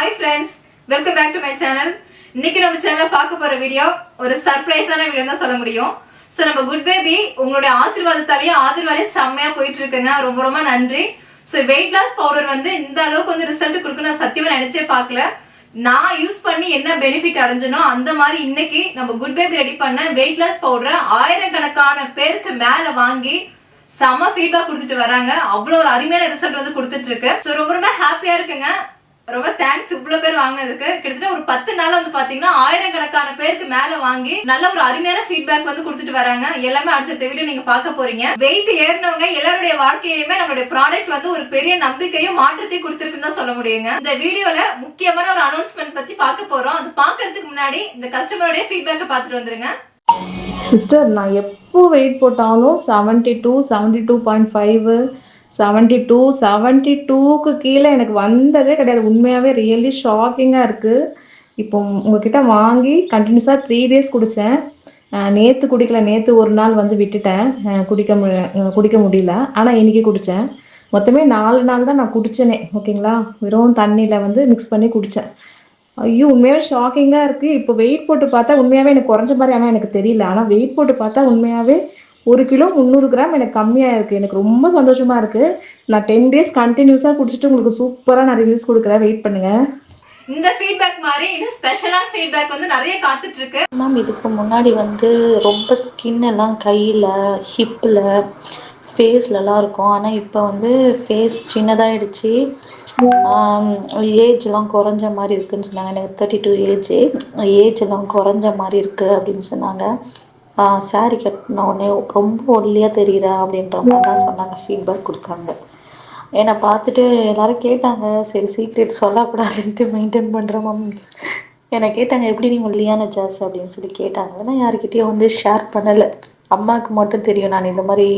Hi friends welcome back to my channel இன்னைக்கு நம்ம சேனல்ல பார்க்க போற வீடியோ ஒரு சர்ப்ரைஸான வீடியோ தான் சொல்ல முடியும். ஸோ நம்ம குட் பேபி உங்களுடைய ஆசீர்வாதத்தாலேயும் ஆதரவாலேயும் செம்மையா போயிட்டு இருக்குங்க ரொம்ப ரொம்ப நன்றி. ஸோ வெயிட் லாஸ் பவுடர் வந்து இந்த அளவுக்கு வந்து ரிசல்ட் கொடுக்க நான் சத்தியமா நினைச்சே பார்க்கல. நான் யூஸ் பண்ணி என்ன பெனிஃபிட் அடைஞ்சனோ அந்த மாதிரி இன்னைக்கு நம்ம குட் பேபி ரெடி பண்ண வெயிட் லாஸ் பவுடரை ஆயிரக்கணக்கான பேருக்கு மேல வாங்கி செம ஃபீட்பேக் கொடுத்துட்டு வராங்க. அவ்வளோ ஒரு அருமையான ரிசல்ட் வந்து கொடுத்துட்டு இருக்கு. ஸோ ரொம்ப ரொம்ப ஹாப்பியா இருக்குங்க. ரொம்ப தேங்க்ஸ் இவ்வளோ பேர் வாங்கினதுக்கு. கிட்டத்தட்ட ஒரு பத்து நாள் வந்து பாத்தீங்கன்னா ஆயிரக்கணக்கான பேருக்கு மேல வாங்கி நல்ல ஒரு அருமையான ஃபீட்பேக் வந்து கொடுத்துட்டு வராங்க. எல்லாமே அடுத்தடுத்த வீடியோ நீங்க பார்க்க போறீங்க. வெயிட் ஏறினவங்க எல்லாருடைய வாழ்க்கையிலுமே நம்மளுடைய ப்ராடக்ட் வந்து ஒரு பெரிய நம்பிக்கையும் மாற்றத்தையும் கொடுத்துருக்குன்னு தான் சொல்ல முடியுங்க. இந்த வீடியோல முக்கியமான ஒரு அனௌன்ஸ்மெண்ட் பத்தி பார்க்க போறோம். அது பார்க்கறதுக்கு முன்னாடி இந்த கஸ்டமருடைய ஃபீட்பேக்கை பார்த்துட்டு வந்துருங்க. சிஸ்டர் நான் எப்போ வெயிட் போட்டாலும் seventy two seventy two point five seventy two seventy டூக்கு கீழே எனக்கு வந்ததே கிடையாது. உண்மையாகவே ரியலி ஷாக்கிங்காக இருக்குது இப்போ உங்ககிட்ட வாங்கி கண்டினியூஸாக த்ரீ டேஸ் குடித்தேன் நேற்று குடிக்கல. நேற்று ஒரு நாள் வந்து விட்டுட்டேன். குடிக்க மு குடிக்க முடியல. ஆனால் இன்னைக்கு குடித்தேன் மொத்தமே நாலு நாள் தான் நான் குடித்தேனே ஓகேங்களா? வெறும் தண்ணியில் வந்து மிக்ஸ் பண்ணி குடித்தேன் ஐயோ உண்மையாகவே ஷாக்கிங்காக இருக்குது இப்போ வெயிட் போட்டு பார்த்தா உண்மையாகவே எனக்கு குறைஞ்ச மாதிரி ஆனால் எனக்கு தெரியல. ஆனால் வெயிட் போட்டு பார்த்தா உண்மையாகவே ஒரு கிலோ முந்நூறு கிராம் எனக்கு கம்மியாக இருக்குது எனக்கு ரொம்ப சந்தோஷமாக இருக்குது நான் டென் டேஸ் கண்டினியூஸாக குடிச்சிட்டு உங்களுக்கு சூப்பராக நான் ரிவ்யூஸ் கொடுக்குறேன். வெயிட் பண்ணுங்கள் இந்த ஃபீட்பேக் மாதிரி இன்னும் ஸ்பெஷலான ஃபீட்பேக் வந்து நிறைய காத்துட்டு இருக்கு மேம் இதுக்கு முன்னாடி வந்து ரொம்ப ஸ்கின் எல்லாம் கையில் ஹிப்பில் ஃபேஸ்லலாம் இருக்கும். ஆனால் இப்போ வந்து ஃபேஸ் சின்னதாகிடுச்சு ஏஜ்லாம் குறைஞ்ச மாதிரி இருக்குன்னு சொன்னாங்க. எனக்கு தேர்ட்டி டூ ஏஜ் ஏஜ் எல்லாம் குறைஞ்ச மாதிரி இருக்குது அப்படின்னு சொன்னாங்க. சாரி கட்டின உடனே ரொம்ப ஒல்லியாக தெரியுற அப்படின்ற மாதிரிலாம் சொன்னாங்க. ஃபீட்பேக் கொடுத்தாங்க. என்னை பார்த்துட்டு எல்லாரும் கேட்டாங்க. சரி சீக்ரெட் சொல்லக்கூடாதுன்ட்டு மெயின்டைன் பண்ணுறேன் மம்மி என்னை கேட்டாங்க எப்படி நீ ஒல்லியான ஜாஸ்? அப்படின்னு சொல்லி கேட்டாங்க. நான் யாருக்கிட்டேயும் வந்து ஷேர் பண்ணலை. அம்மாவுக்கு மட்டும் தெரியும். நான் இந்த மாதிரி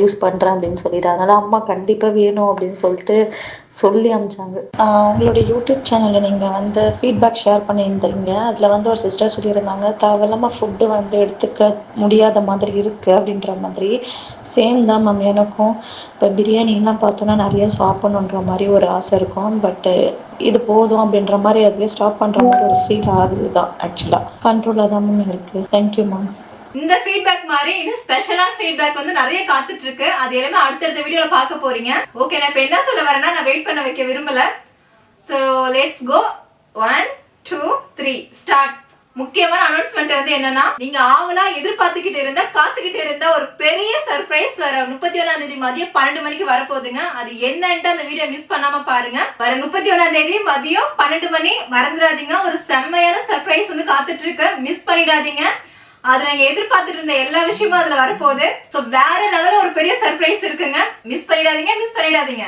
யூஸ் பண்ணுறேன் அப்படின்னு சொல்லிட்டு அதனால் அம்மா கண்டிப்பாக வேணும் அப்படின்னு சொல்லிட்டு சொல்லி அமிச்சாங்க உங்களுடைய யூடியூப் சேனலில் நீங்கள் வந்து ஃபீட்பேக் ஷேர் பண்ணியிருந்தீங்க. அதில் வந்து ஒரு சிஸ்டர் சொல்லியிருந்தாங்க தேவையில்லாமல் ஃபுட்டு வந்து எடுத்துக்க முடியாத மாதிரி இருக்குது அப்படின்ற மாதிரி. சேம் தான் மேம் எனக்கும். இப்போ பிரியாணிலாம் பார்த்தோன்னா நிறைய சாப்பிட்ணுன்ற மாதிரி ஒரு ஆசை இருக்கும். பட்டு இது போதும் அப்படின்ற மாதிரி அதுவே ஸ்டாப் பண்ணுற மாதிரி ஒரு ஃபீல் ஆகுது தான் ஆக்சுவலாக கண்ட்ரோலாக தான் மேம் இருக்குது தேங்க்யூ மேம் இந்த ஃபீட்பேக் மாதிரி இன்னும் ஸ்பெஷலான ஃபீட்பேக் வந்து நிறைய காத்துட்டு இருக்கு அது எல்லாமே அடுத்தடுத்த வீடியோல பார்க்க போறீங்க. ஓகே நான் இப்போ என்ன சொல்ல வரேன்னா நான் வெயிட் பண்ண வைக்க விரும்பல. So let's go one two three start முக்கியமான அனௌன்ஸ்மெண்ட் வந்து என்னன்னா நீங்க ஆவலா எதிர்பார்த்துக்கிட்டு இருந்த காத்துக்கிட்டு இருந்த ஒரு பெரிய சர்ப்ரைஸ் வர முப்பத்தி ஒன்னாம் தேதி மதியம் பன்னெண்டு மணிக்கு வரப்போகுதுங்க. அது என்னன்ட்டு அந்த வீடியோ மிஸ் பண்ணாம பாருங்க. வர முப்பத்தி ஒன்னாம் தேதி மதியம் பன்னெண்டு மணி மறந்துடாதீங்க. ஒரு செம்மையான சர்ப்ரைஸ் வந்து காத்துட்டு இருக்கு மிஸ் பண்ணிடாதீங்க. அதுல நீங்க எதிர்பார்த்துட்டு இருந்த எல்லா விஷயமும் அதுல வரப்போகுது. சோ வேற லெவலில் ஒரு பெரிய சர்ப்ரைஸ் இருக்குங்க. மிஸ் பண்ணிடாதீங்க மிஸ் பண்ணிடாதீங்க.